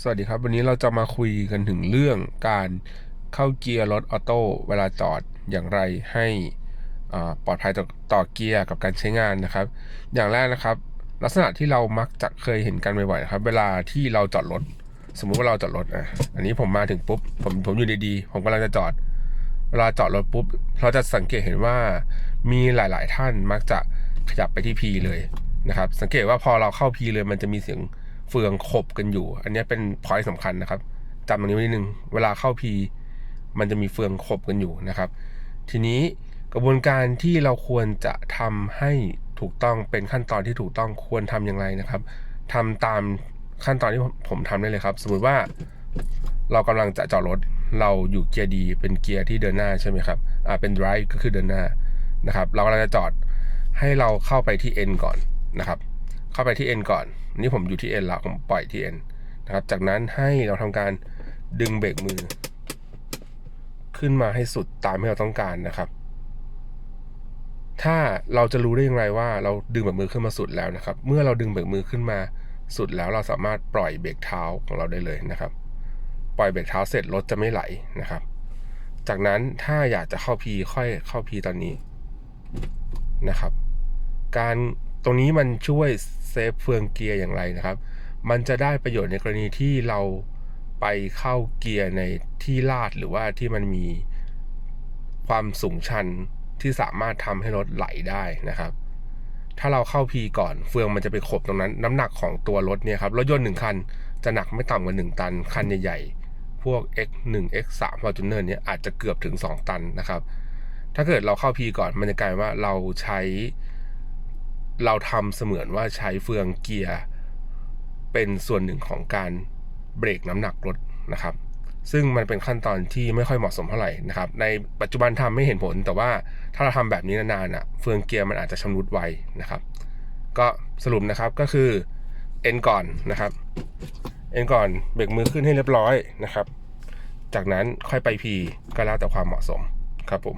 สวัสดีครับ วันนี้เราจะมาคุยกันถึงเรื่องการเข้าเกียร์รถออโต้เวลาจอดอย่างไรให้ปลอดภัยต่อตอเกียร์กับการใช้งานนะครับ อย่างแรกนะครับ ลักษณะที่เรามักจะเคยเห็นกันบ่อยๆนะครับ เวลาที่เราจอดรถ สมมุติว่าเราจอดรถอะอันนี้ผมมาถึงปุ๊บผมผมอยู่ดีๆ ผมกำลังจะจอด เวลาจอดรถปุ๊บเราจะสังเกตเห็นว่ามีหลายๆท่านมักจะขยับไปที่ P เลยนะครับ สังเกตว่าพอเราเข้า P เลยมันจะมีเสียง เฟืองขบกันอยู่ อันนี้เป็นพอยต์สำคัญนะครับจำตรงนี้ไว้นิดนึงเวลาเข้า P มันจะมีเฟืองขบกันอยู่นะครับ ทีนี้กระบวนการที่เราควรจะทำให้ถูกต้องเป็นขั้นตอนที่ถูกต้องควรทำอย่างไรนะครับทำตามขั้นตอนที่ผมผมทำได้เลยครับ สมมุติว่าเรากำลังจะจอดรถเราอยู่เกียร์ดีเป็นเกียร์ที่เดินหน้าใช่ไหมครับอ่าเป็น drive ก็คือเดินหน้านะครับ เรากำลังจะจอดให้เราเข้าไปที่ N ก่อนนะครับ เข้าไปที่ N ก่อน นี่ผมอยู่ที่ N แล้วผมปล่อยที่ N นะครับ จากนั้นให้เราทำการดึงเบรกมือ ขึ้นมาให้สุดตามที่เราต้องการนะครับ ถ้าเราจะรู้ได้อย่างไรว่าเราดึงเบรกมือขึ้นมาสุดแล้วนะครับ เมื่อเราดึงเบรกมือขึ้นมาสุดแล้วเราสามารถปล่อยเบรกเท้าของเราได้เลยนะครับ ปล่อยเบรกเท้าเสร็จรถจะไม่ไหลนะครับ จากนั้นถ้าอยากจะเข้า P ค่อยเข้า P ตอนนี้นะครับ การตรงนี้มันช่วย เซฟเฟืองเกียร์อย่างไรนะครับ มันจะได้ประโยชน์ในกรณีที่เราไปเข้าเกียร์ในที่ลาดหรือว่าที่มันมีความสูงชันที่สามารถทำให้รถไหลได้นะครับ ถ้าเราเข้า P ก่อนเฟืองมันจะไปขบตรงนั้น น้ำหนักของตัวรถเนี่ยครับรถยนต์หนึ่งคันจะหนักไม่ต่ำกว่า 1 ตัน คันใหญ่ๆ พวก X1 X3 Fortuner เนี่ยอาจจะเกือบถึง 2 ตันนะครับ ถ้าเกิดเราเข้า P ก่อนมันจะกลายว่าเราใช้ เราทำเสมือนว่าใช้เฟืองเกียร์เป็นส่วนหนึ่งของการเบรกน้ำหนักรถนะครับ ซึ่งมันเป็นขั้นตอนที่ไม่ค่อยเหมาะสมเท่าไหร่นะครับ ในปัจจุบันทำไม่เห็นผล แต่ว่าถ้าเราทำแบบนี้นานๆอะเฟืองเกียร์มันอาจจะชำรุดไวนะครับ ก็สรุปนะครับก็คือ N ก่อนนะครับ N ก่อนเบรกมือขึ้นให้เรียบร้อยนะครับ จากนั้นค่อยไป P ก็แล้วแต่ความเหมาะสมครับผม